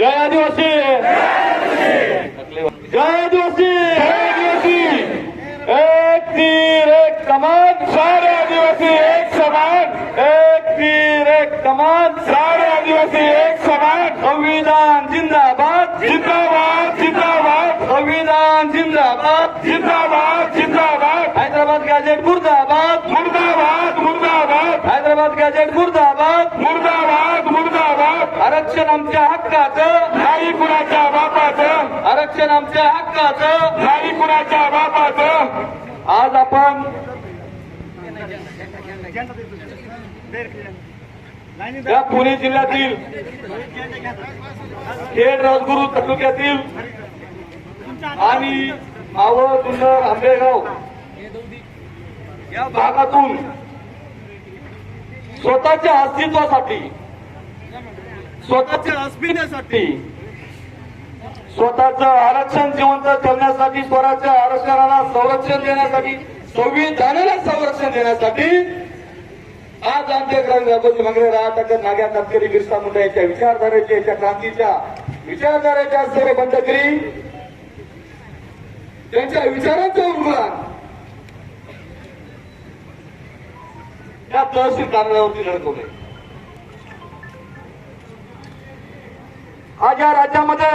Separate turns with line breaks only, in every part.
जय आदिवासी! जय आदिवासी! आदिवासी एक तीर एक कमान सारे आदिवासी एक समान! एक तीर एक कमान सारे आदिवासी एक समान! संविधान जिंदाबाद जिंदाबाद जिंदाबाद! संविधान जिंदाबाद जिंदाबाद हैदराबाद गॅजेट मुर्दाबाद मुर्दाबाद मुर्दाबाद हैदराबाद गॅजेट मुर्दाबाद मुर्दाबाद मुर्दाबाद आरक्षण आमच्या हक्काचं नाही कुणाच्या बापाचं आरक्षण आमच्या हक्काचं नाही कुणाच्या बापाचं. आज आपण या पुणे जिल्ह्यातील खेड राजगुरू तालुक्यातील आणि मावळ जुन्नर आंबेगाव या भागातून स्वतःच्या अस्तित्वासाठी स्वतःच्या अस्मितेसाठी स्वतःच आरक्षण जिवंत ठेवण्यासाठी स्वराज्य आरक्षणाला संरक्षण देण्यासाठी संविधानाला संरक्षण देण्यासाठी आज आमचे ग्राम व्यापती मंगळे नाग्या तत्करी बिरसा मुंडा यांच्या विचारधारेच्या याच्या क्रांतीच्या विचारधारेच्या सर्व बंडगिरी त्यांच्या विचारांचं उर्गुलान त्या तहसील कार्यालयावरती धडकवले आज या राज्यामध्ये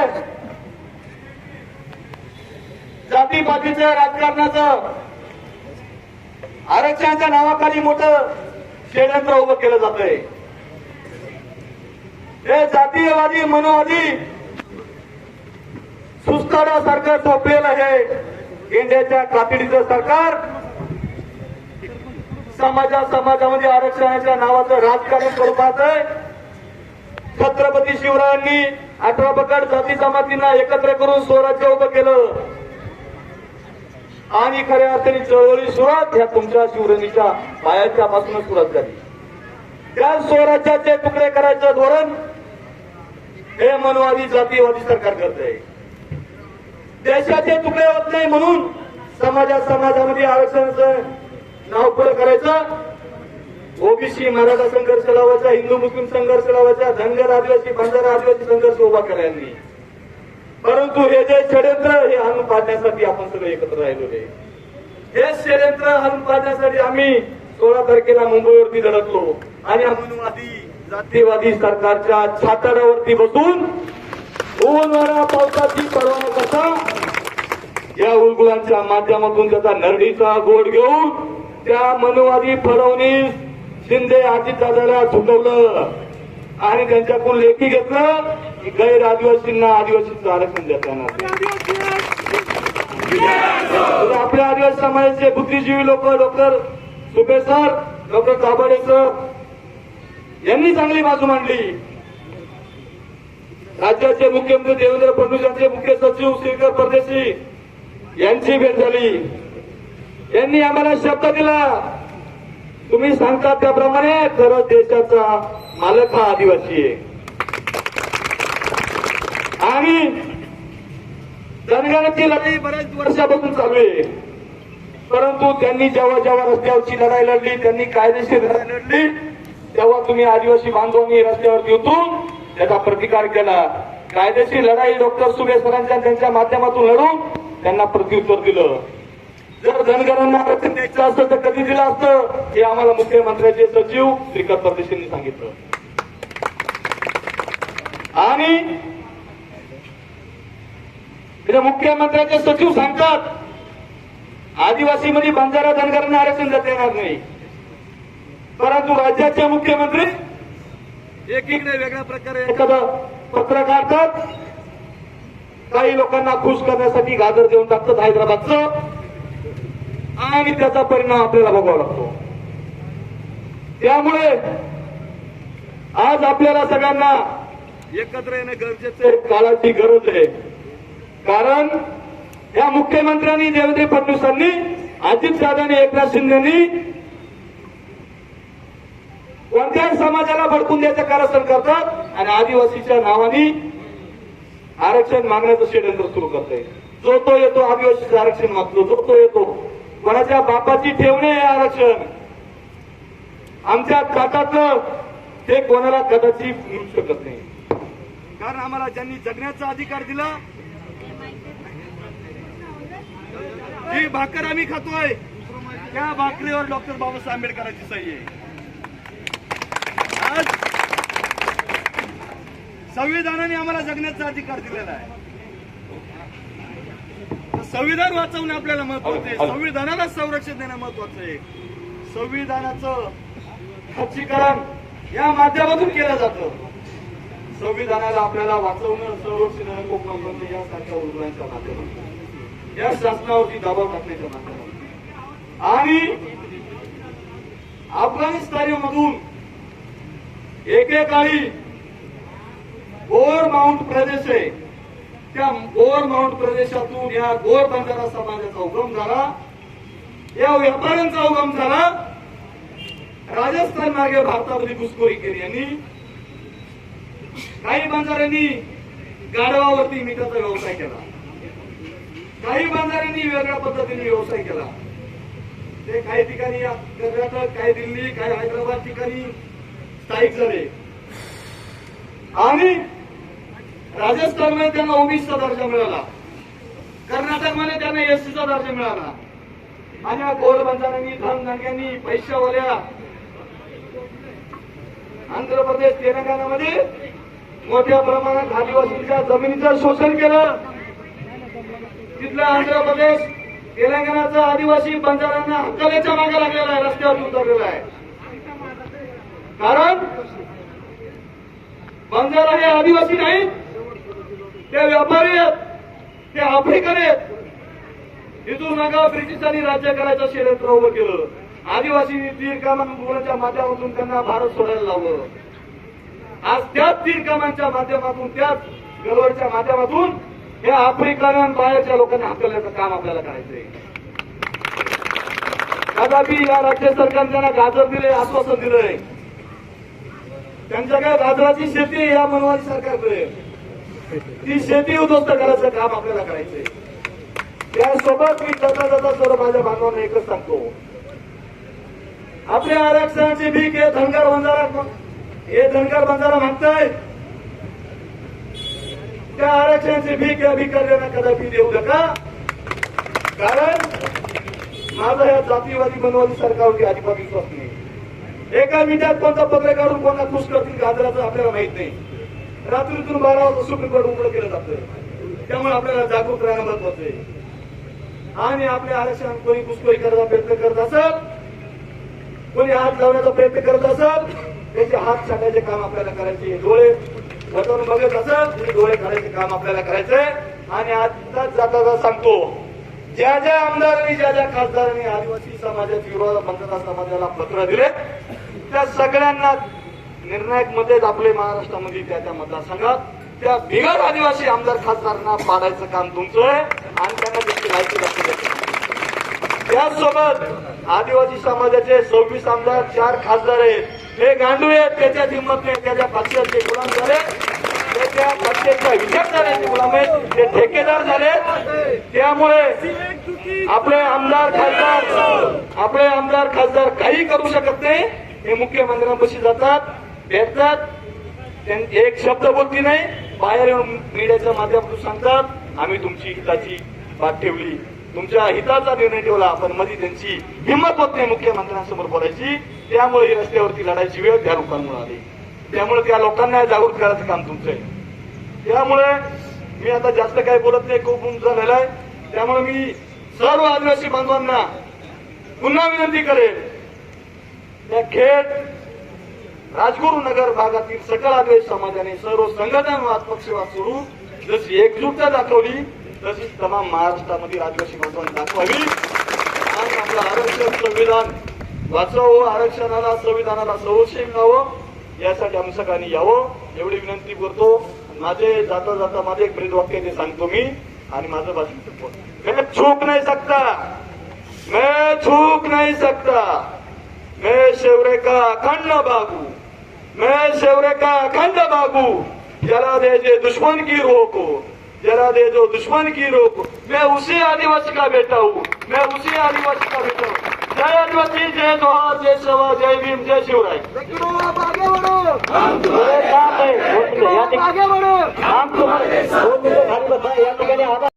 जातीपातीचं राजकारणाचं आरक्षणाच्या नावाखाली मोठं षडयंत्र उभं केलं जात आहे हे जातीयवादी मनोवादी सुस्ताडासारखं झोपलेलं आहे इंडियाच्या कातडीचं सरकार. समाजा समाजामध्ये आरक्षणाच्या नावाचं राजकारण करू छत्रपती शिवरायांनी अठरा पकड जाती जमातींना एकत्र करून स्वराज्य उभं केलं. आणि खऱ्या अर्थाने चळवळी सुरुवात ह्या तुमच्या शिवरणीच्या पायाच्या पासूनच सुरुवात झाली. त्या स्वराज्याचे तुकडे करायचं धोरण हे मनवादी जातीवादी सरकार करत आहे देशाचे तुकडे होत नाही म्हणून समाजा समाजामध्ये आरक्षणाचं नाव पुढे करायचं. ओबीसी मराठा संघर्ष लावायचा हिंदू मुस्लिम संघर्ष लावायचा धनगर आदिवासी बंजारा आदिवासी संघर्ष उभा करायला परंतु हे जे षडयंत्र हे हाणून पाडण्यासाठी आपण सगळे एकत्र राहिलेले हे षडयंत्र हाणून पाडण्यासाठी आम्ही सोळा तारखेला मुंबईवरती धडकलो आणि मनवादी जातीवादी सरकारच्या छाताडावरती बसून उन्हाळा पावसाची परवाना कसा? या उलगुलांच्या माध्यमातून त्याचा नरडीचा गोड घेऊन त्या मनोवादी फडवणीस शिंदे दादाला झुकवलं आणि त्यांच्याकडून लेखी घेतलं. की गैर आदिवासींना आदिवासींचं आरक्षण देता येणार आपल्या आदिवासी समाजाचे बुद्धिजीवी लोक doctor Supe sir doctor Kabade sir यांनी चांगली बाजू मांडली. राज्याचे मुख्यमंत्री देवेंद्र फडणवीस यांचे मुख्य सचिव श्रीकर परदेशी यांची भेट झाली. यांनी आम्हाला शब्द दिला. तुम्ही सांगता त्याप्रमाणे खरं देशाचा मालक हा आदिवासी आहे. आणि जनगणाची लढाई बऱ्याच वर्षापासून चालू आहे. परंतु त्यांनी जेव्हा जेव्हा रस्त्यावरची लढाई लढली त्यांनी कायदेशीर लढाई लढली तेव्हा तुम्ही आदिवासी बांधवांनी रस्त्यावरती उतरून त्याचा प्रतिकार केला. कायदेशीर लढाई डॉक्टर सुरेश सरांच्या त्यांच्या माध्यमातून लढून त्यांना प्रत्युत्तर दिलं. जर धनगरांना आरक्षण द्यायचं असतं तर कधी दिलं असतं? हे आम्हाला मुख्यमंत्र्यांचे सचिव श्रीकांत परदेशींनी सांगितलं. आणि इकडे मुख्यमंत्र्यांचे सचिव सांगतात आदिवासी मध्ये बंजारा धनगरांना आरक्षण देता येणार नाही. परंतु राज्याचे मुख्यमंत्री एक एकीकडे वेगळ्या प्रकारे एखादं पत्र काढतात. काही लोकांना खुश करण्यासाठी गाजर देऊन टाकतात हैदराबादचं. आणि त्याचा परिणाम आपल्याला बघावा लागतो. त्यामुळे आज आपल्याला सगळ्यांना एकत्र येणे गरजेचं काळाची गरज आहे. कारण या मुख्यमंत्र्यांनी देवेंद्र फडणवीसांनी अजित दादांनी एकनाथ शिंदेनी कोणत्याही समाजाला भडकून द्यायचं कारस्थान करतात आणि आदिवासीच्या नावाने आरक्षण मागण्याचं षडयंत्र सुरू करते जो तो येतो आदिवासीचं आरक्षण मागतो जो तो येतो. कोणाच्या बापाची ठेवणे हे आरक्षण? आमच्या ताटातलं ते कोणाला कदाचित मिळू शकत नाही. कारण आम्हाला ज्यांनी जगण्याचा अधिकार दिला जी भाकर आम्ही खातोय त्या भाकरीवर डॉक्टर बाबासाहेब आंबेडकरांची सही आहे. आज संविधानाने आम्हाला जगण्याचा अधिकार दिलेला आहे. संविधान वाचवणं आपल्याला महत्वाचं आहे. संविधानाला संरक्षण देणं महत्वाचं आहे. संविधानाचं खच्चीकरण या माध्यमातून केलं जातं. संविधानाला आपल्याला वाचवणं संरक्षण आणि कोकण बंद यासारख्या धोरणांच्या माध्यमातून. या शासनावरती दबाव टाकण्याच्या माध्यमातून. आणि अफगाणिस्तानमधून एकेकाळी गोर माउंट प्रदेश आहे त्या गोर माउंट प्रदेशातून या गोर बंजारा समाजाचा उगम झाला. या व्यापाऱ्यांचा उगम झाला. राजस्थान मार्गे भारतामध्ये घुसखोरी केली यांनी. काही बंजाऱ्यांनी गाढवावरती मिठाचा व्यवसाय केला. काही बंजाऱ्यांनी वेगळ्या पद्धतीने व्यवसाय केला. ते काही ठिकाणी कर्नाटक काही दिल्ली काही हैदराबाद ठिकाणी स्थायिक झाले. आणि राजस्थानमध्ये त्यांना ओबीसीचा दर्जा मिळाला. कर्नाटकमध्ये त्यांना एससीचा दर्जा मिळाला. आणि या गोरबंजारांनी धनधनग्यांनी पैशावाल्या आंध्र प्रदेश तेलंगणामध्ये मोठ्या प्रमाणात आदिवासींच्या जमिनीचं शोषण केलं. तिथला आंध्र प्रदेश तेलंगणाचा आदिवासी बंजारांना हक्काल्याच्या मागे लागलेला आहे रस्त्यावर उतरलेला आहे. कारण बंजारा हे आदिवासी नाहीत ते व्यापारी आहेत ते आफ्रिकन आहेत. इथून मागा ब्रिटिशांनी राज्य करायचं षडयंत्र उभं केलं. आदिवासी तीर्कामांच्या माध्यमातून त्यांना भारत सोडायला लावलं. आज त्याच तीर्कामांच्या माध्यमातून त्याच गलवरच्या माध्यमातून या आफ्रिकन आणि बाहेरच्या लोकांना हकलण्याचं काम आपल्याला करायचंय. कदापि या राज्य सरकारने त्यांना गाजर दिले आश्वासन दिलंय. त्यांच्याकडे गाजराची शेती या मनवादी सरकारकडे? ती शेती उद्ध्वस्त करायचं काम आपल्याला करायचंय. त्यासोबत मी जाता जाता सर्व माझ्या बांधवांना एकच सांगतो. आपल्या आरक्षणाची भीक हे धनगर बंजारा हे धनगर बंजारा मागताय त्या आरक्षणाची भीक या भिकाऱ्यांना कदापि देऊ नका? कारण माझा या जातीवादी बनवादी सरकारवरती अजिबात विश्वास नाही. एका मिनिटात कोणता पत्र काढून कोणता खुश करतील गाजराचं आपल्याला माहीत नाही. रात्रीतून बारा वाजता सुप्रीम कोर्ट उघड केलं जातं त्यामुळे आपल्याला जागरूक राहणं महत्वाचं आहे. आणि आपल्या आरक्षण कोणी घुसखोरी करायचा प्रयत्न करत असत कोणी हात लावण्याचा प्रयत्न करत असत त्याचे हात छाटायचे काम आपल्याला करायचे डोळे वटवून बघत असत तुम्ही डोळे काढायचे काम आपल्याला करायचंय. आणि आताच जाता सांगतो ज्या ज्या आमदारांनी ज्या ज्या खासदारांनी आदिवासी समाजात विरोध बंधता समाजाला पत्र दिले त्या सगळ्यांना निर्णायक मध्येच आपले महाराष्ट्रामध्ये त्या त्या मतदारसंघात त्या बिगर आदिवासी आमदार खासदारांना पाडायचं काम तुमचं आहे आणि त्यांना त्याची माहिती दाखवली त्याचसोबत आदिवासी समाजाचे सव्वीस आमदार चार खासदार आहेत. हे गांडू आहेत त्याच्या हिंमत नाही त्याच्या पक्षाचे गुलाम झाले. ते त्या पक्षाच्या विचारधाऱ्याचे गुलाम आहेत. ते ठेकेदार झाले. त्यामुळे आपले आमदार खासदार आपले आमदार खासदार काही करू शकत नाही. हे मुख्यमंत्र्यांपाशी जातात भेटतात. एक शब्द बोलती नाही. बाहेर येऊन मीडियाच्या माध्यमातून सांगतात. आम्ही तुमची हिताची बात ठेवली. तुमच्या हिताचा निर्णय ठेवला पण मध्ये त्यांची हिंमत होत नाही मुख्यमंत्र्यांसमोर बोलायची. त्यामुळे ही रस्त्यावरती लढायची वेळ त्या लोकांमुळे आली. त्यामुळे त्या लोकांना जागृत करायचं काम तुमचं आहे. त्यामुळे मी आता जास्त काही बोलत नाही खूप उंच झालेला आहे. त्यामुळे मी सर्व आदिवासी बांधवांना पुन्हा विनंती करेल त्या खेड राजगुरू नगर भागातील सकल आदिवासी समाजाने सर्व संघटनात्मक सेवा सुरू जशी एकजुटता दाखवली तशीच तमाम महाराष्ट्रामध्ये आदिवासी बांधवांनी दाखवावी. आणि आपलं आरक्षण संविधान वाचवावं आरक्षणाला संविधानाला संरक्षण मिळावं यासाठी आम्ही सगळ्यांनी यावं एवढी विनंती करतो. माझे जाता जाता माझे एक ब्रीद वाक्य ते सांगतो मी आणि माझं भाषण संपवतो. मैं छूक नहीं सकता. मैं छूक नहीं सकता. मैं शेवरे का अखंड बाबू. मैं शेवरे का अखंड बाबू. जला दे दुश्मन की रोक. हो जला दे जो दुश्मन की रोक मैं उसी आदिवासी का बेटा हूँ मैं उसी आदिवासी का बेटा हूँ जय आदिवासी जय जोहार जय सेवा जय भीम जय शिवराय
लेकिन आप आगे बढ़ो
अरे काम आहे. दोन मिनिटं. या ठिकाणी-
आगे बढ़ो
काम तुम्हाला- दोन मिनिटं